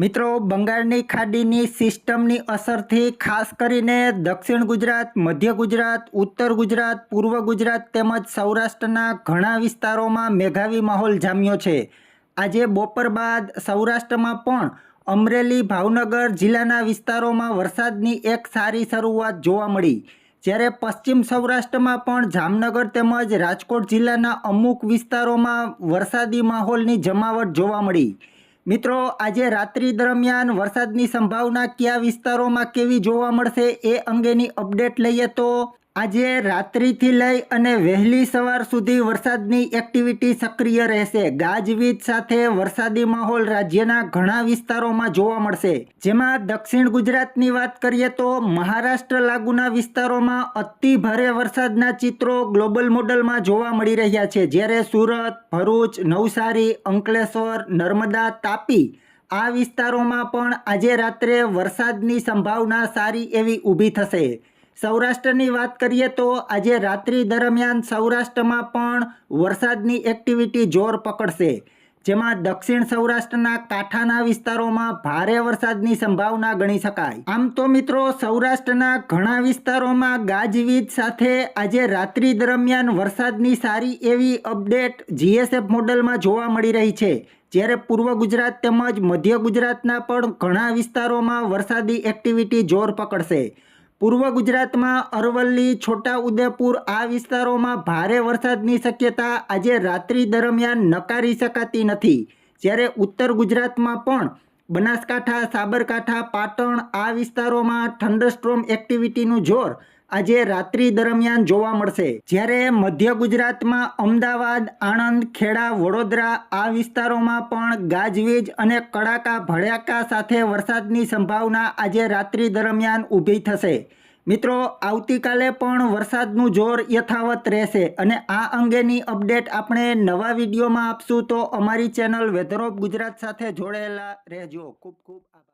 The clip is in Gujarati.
મિત્રો, બંગાળની ખાડીની સિસ્ટમની અસરથી ખાસ કરીને દક્ષિણ ગુજરાત, મધ્ય ગુજરાત, ઉત્તર ગુજરાત, પૂર્વ ગુજરાત તેમજ સૌરાષ્ટ્રના ઘણા વિસ્તારોમાં મેઘાવી માહોલ જામ્યો છે. આજે બપોર બાદ સૌરાષ્ટ્રમાં પણ અમરેલી, ભાવનગર જિલ્લાના વિસ્તારોમાં વરસાદની એક સારી શરૂઆત જોવા મળી. જ્યારે પશ્ચિમ સૌરાષ્ટ્રમાં પણ જામનગર તેમજ રાજકોટ જિલ્લાના અમુક વિસ્તારોમાં વરસાદી માહોલની જમાવટ જોવા મળી. મિત્રો, આજે રાત્રિ દરમિયાન વરસાદની સંભાવના કયા વિસ્તારોમાં કેવી જોવા મળશે એ અંગેની અપડેટ લઈએ તો આજે રાત્રિથી લઈ અને વહેલી સવાર સુધી વરસાદની એક્ટિવિટી સક્રિય રહેશે. ગાજવીજ સાથે વરસાદી માહોલ રાજ્યના ઘણા વિસ્તારોમાં જોવા મળશે. જેમાં દક્ષિણ ગુજરાતની વાત કરીએ તો મહારાષ્ટ્ર લાગુના વિસ્તારોમાં અતિ ભારે વરસાદના ચિત્રો ગ્લોબલ મોડલમાં જોવા મળી રહ્યા છે. જ્યારે સુરત, ભરૂચ, નવસારી, અંકલેશ્વર, નર્મદા, તાપી આ વિસ્તારોમાં પણ આજે રાત્રે વરસાદની સંભાવના સારી એવી ઊભી થશે. સૌરાષ્ટ્રની વાત કરીએ તો આજે રાત્રિ દરમિયાન સૌરાષ્ટ્રમાં પણ વરસાદની એક્ટિવિટી જોર પકડશે. જેમાં દક્ષિણ સૌરાષ્ટ્રના કાંઠાના વિસ્તારોમાં ભારે વરસાદની સંભાવના ગણી શકાય. આમ તો મિત્રો સૌરાષ્ટ્રના ઘણા વિસ્તારોમાં ગાજવીજ સાથે આજે રાત્રિ દરમિયાન વરસાદની સારી એવી અપડેટ જીએસએફ મોડલમાં જોવા મળી રહી છે. જ્યારે પૂર્વ ગુજરાત તેમજ મધ્ય ગુજરાતના પણ ઘણા વિસ્તારોમાં વરસાદી એક્ટિવિટી જોર પકડશે. પૂર્વ ગુજરાતમાં અરવલ્લી, છોટાઉદેપુર આ વિસ્તારોમાં ભારે વરસાદની શક્યતા આજે રાત્રિ દરમિયાન નકારી શકાતી નથી. જ્યારે ઉત્તર ગુજરાતમાં પણ બનાસકાંઠા, સાબરકાંઠા, પાટણ આ વિસ્તારોમાં થંડરસ્ટ્રોમ એક્ટિવિટીનું જોર આજે રાત્રિ દરમિયાન જોવા મળશે. જ્યારે મધ્ય ગુજરાતમાં અમદાવાદ, આણંદ, ખેડા, વડોદરા આ વિસ્તારોમાં પણ ગાજવીજ અને કડાકા ભડાકા સાથે વરસાદની સંભાવના આજે રાત્રિ દરમિયાન ઊભી થશે. મિત્રો, આવતીકાલે પણ વરસાદનું જોર યથાવત રહેશે અને આ અંગેની અપડેટ આપણે નવા વિડીયોમાં આપશું. તો અમારી ચેનલ વેધર ઓફ ગુજરાત સાથે જોડાયેલા રહેજો. ખૂબ ખૂબ